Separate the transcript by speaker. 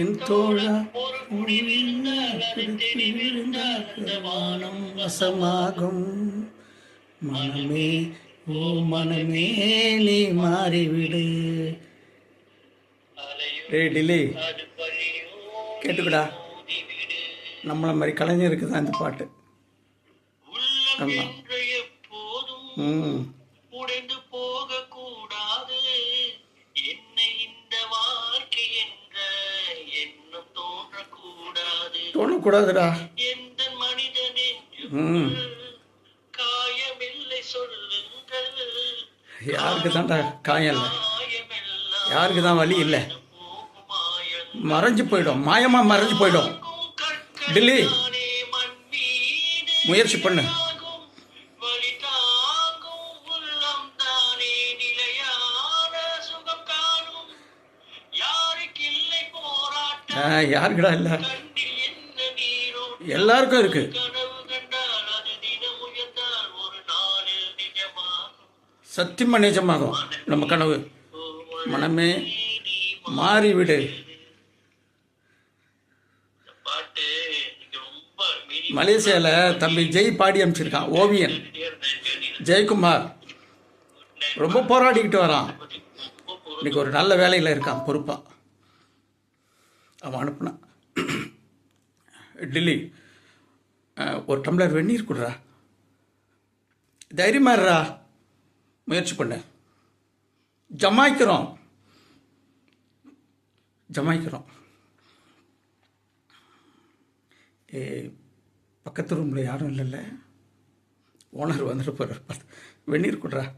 Speaker 1: என் தோழா வானம் வசமாகும். மனமே ஓ மனமே நீ மாறிவிடு. டேய் டிலே கேட்டுக்கடா. நம்மளை மாதிரி கலைஞருக்கு தான் இந்த பாட்டு. ஆமாம் ம்.
Speaker 2: மனிதனின்
Speaker 1: ம். யாருக்கு தான்டா காயம் இல்லை யாருக்கு தான் வலி இல்லை? மறைஞ்சு போயிடும். மாயமாக மறைஞ்சு போயிடும். டில்லி முயற்சி பண்ணு.
Speaker 2: வழி
Speaker 1: யாருக்குடா இல்லை? எல்லாருக்கும் இருக்கு. சத்தியமாக நிஜமாகும். நம்ம கனவு. மனமே மாறிவிடு. மலேசியாவில் தம்பி ஜெய் பாடி அனுப்பிச்சிருக்கான் ஓவியன். ஜெயக்குமார். ரொம்ப போராடிக்கிட்டு வரான். இன்னைக்கு ஒரு நல்ல வேலையில் இருக்கான் பொறுப்பாக அவன் அனுப்புனான் டில்லி. ஒரு டம்ளர் வெந்நீர் கொடுறா. தைரியமாடுறா முயற்சி பண்ணு. ஜமாய்க்கிறோம். ஜமாய்க்கிறோம். ஏ பக்கத்து ரூமில் யாரும் இல்லைல்ல? ஓனர் வந்துட்டு போகிறார் வெந்நீர் கொடுறா.